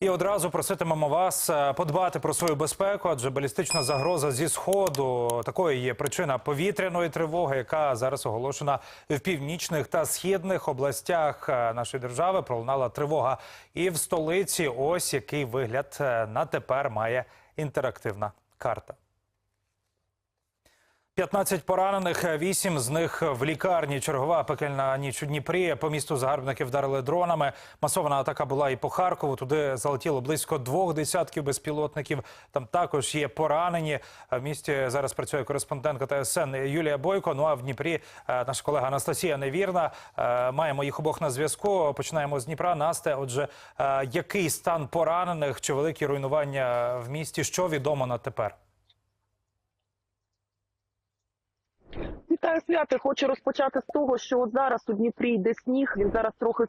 І одразу проситимемо вас е, подбати про свою безпеку, адже балістична загроза зі сходу такою є причина повітряної тривоги, яка зараз оголошена в північних та східних областях е, нашої держави. Пролунала тривога і в столиці. Ось який вигляд е, на тепер має інтерактивна карта. 15 поранених, 8 з них в лікарні. Чергова пекельна ніч у Дніпрі. По місту загарбники вдарили дронами. Масована атака була і по Харкову. Туди залетіло близько двох десятків безпілотників. Там також є поранені. В місті зараз працює кореспондентка ТСН Юлія Бойко. Ну а в Дніпрі е, наша колега Анастасія Невірна. Е, Маємо їх обох на зв'язку. Починаємо з Дніпра. Насте, отже, е, який стан поранених чи великі руйнування в місті? Що відомо на тепер? Вітаю свято. Хочу розпочати з того, що от зараз у Дніпрі йде сніг. Він зараз трохи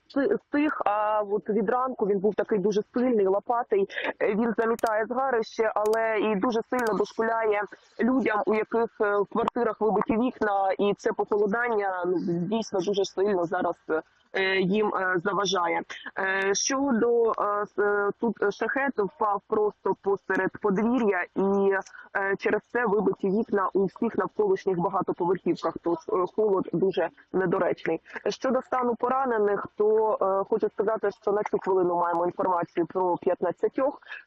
стих. А от від ранку він був такий дуже сильний, лопатий. Е, Він замітає згарище, але і дуже сильно дошкуляє людям, у яких е, в квартирах вибиті вікна, і це похолодання ну, дійсно дуже сильно зараз. Е, Їм е, заважає Е, щодо тут шахет впав просто посеред подвір'я, і через це вибиті вікна у всіх навколишніх багатоповерхівках. Тож холод дуже недоречний. Щодо стану поранених, то хочу сказати, що на цю хвилину маємо інформацію про 15.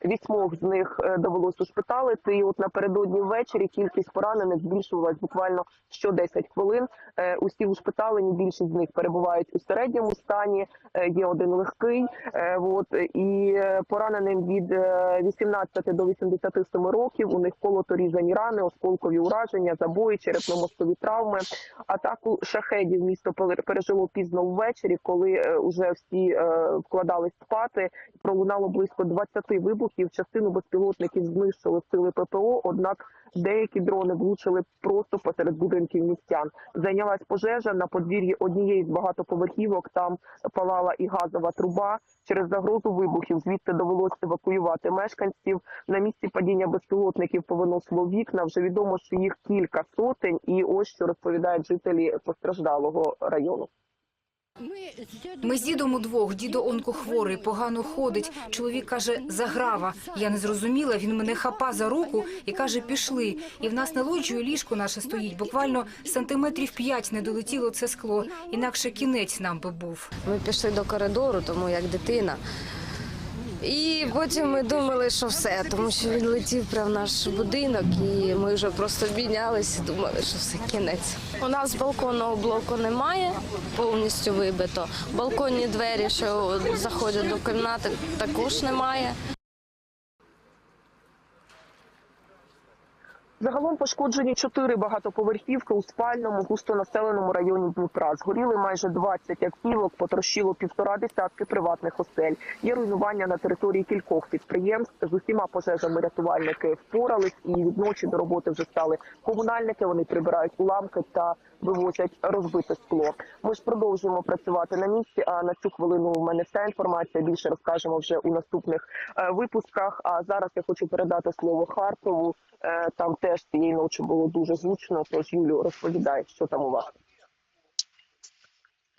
Вісьмох з них довелося ушпиталити. І от напередодні ввечері кількість поранених збільшувалась буквально що 10 хвилин. Усі ушпиталені, більшість з них перебувають у середньому стані. Е, Є один легкий. Е, От і е, пораненим від е, 18 до 87 років. У них колото різані рани, осколкові ураження, забої, черепно-мозкові травми. Атаку шахедів місто пережило пізно ввечері, коли е, уже всі вкладались спати. Пролунало близько 20 вибухів. Частину безпілотників знищили сили ППО. Однак деякі дрони влучили просто посеред будинків містян. Зайнялась пожежа на подвір'ї однієї з багатоповерхівок. Там палала і газова труба. Через загрозу вибухів звідти довелося евакуювати мешканців. На місці падіння безпілотників повиносило вікна. Вже відомо, що їх кілька сотень. І ось що розповідають жителі постраждалого району. Ми з дідом удвох. Дідо онкохворий, погано ходить. Чоловік каже, заграва. Я не зрозуміла. Він мене хапа за руку і каже, пішли. І в нас на лоджію ліжко наше стоїть. Буквально сантиметрів п'ять не долетіло це скло. Інакше кінець нам би був. Ми пішли до коридору, тому як дитина. І потім ми думали, що все, тому що він летів прямо в наш будинок, і ми вже просто обійнялися, думали, що все кінець. У нас балконного блоку немає, повністю вибито. Балконні двері, що заходять до кімнати, також немає. Загалом пошкоджені чотири багатоповерхівки у спальному густонаселеному районі Дніпра. Згоріли майже 20 автівок, потрощило півтора десятки приватних осель. Є руйнування на території кількох підприємств. З усіма пожежами рятувальники впорались, і від ночі до роботи вже стали комунальники. Вони прибирають уламки та вивозять розбите скло. Ми ж продовжуємо працювати на місці. А на цю хвилину у мене вся інформація. Більше розкажемо вже у наступних е, випусках. А зараз я хочу передати слово Харкову. Е, Там теж цієї ночі було дуже гучно. Тож Юлю розповідай, що там у вас.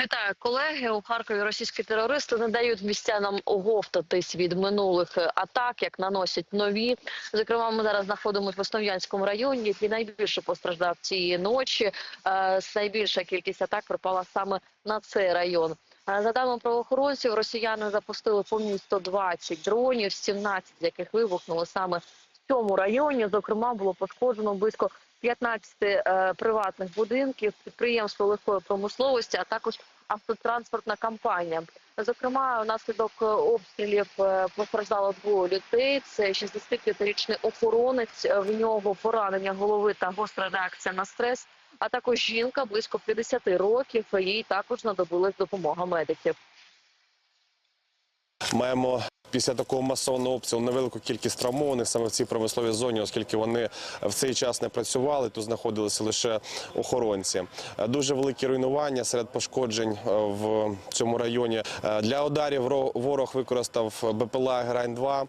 Вітаю, колеги. У Харкові російські терористи не дають містянам оговтатись від минулих атак, як наносять нові. Зокрема, ми зараз знаходимося в Основ'янському районі, який найбільше постраждав цієї ночі. Е, Найбільша кількість атак припала саме на цей район. Е, За даними правоохоронців, росіяни запустили по місту 20 дронів, 17 з яких вибухнули саме цьому районі. Зокрема, було пошкоджено близько 15 е, приватних будинків, підприємство легкої промисловості, а також автотранспортна компанія. Зокрема, внаслідок е, обстрілів е, постраждало двоє людей. Це 65-річний охоронець. е, В нього поранення голови та гостра реакція на стрес. А також жінка близько 50 років. Їй також знадобилась допомога медиків. Маємо після такого масового обстрілу невелику кількість травмованих саме в цій промисловій зоні, оскільки вони в цей час не працювали, тут знаходилися лише охоронці. Е, Дуже великі руйнування серед пошкоджень е, в цьому районі. Е, Для ударів ро- ворог використав БПЛА Грань 2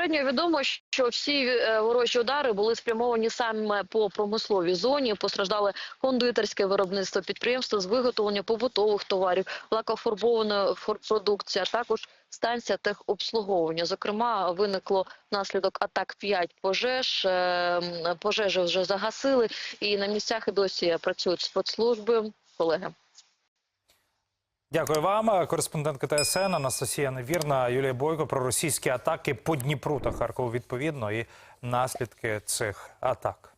Попередньо відомо, що всі е, ворожі удари були спрямовані саме по промисловій зоні. Постраждали кондитерське виробництво, підприємство з виготовлення побутових товарів, лакофарбованої форпродукції, а також станція техобслуговування. Зокрема, виникло внаслідок атак 5 пожеж. Е, Пожежі вже загасили, і на місцях і досі працюють спецслужби. Колеги. Дякую вам. Кореспондентка ТСН Анастасія Невірна, Юлія Бойко про російські атаки по Дніпру та Харкову відповідно і наслідки цих атак.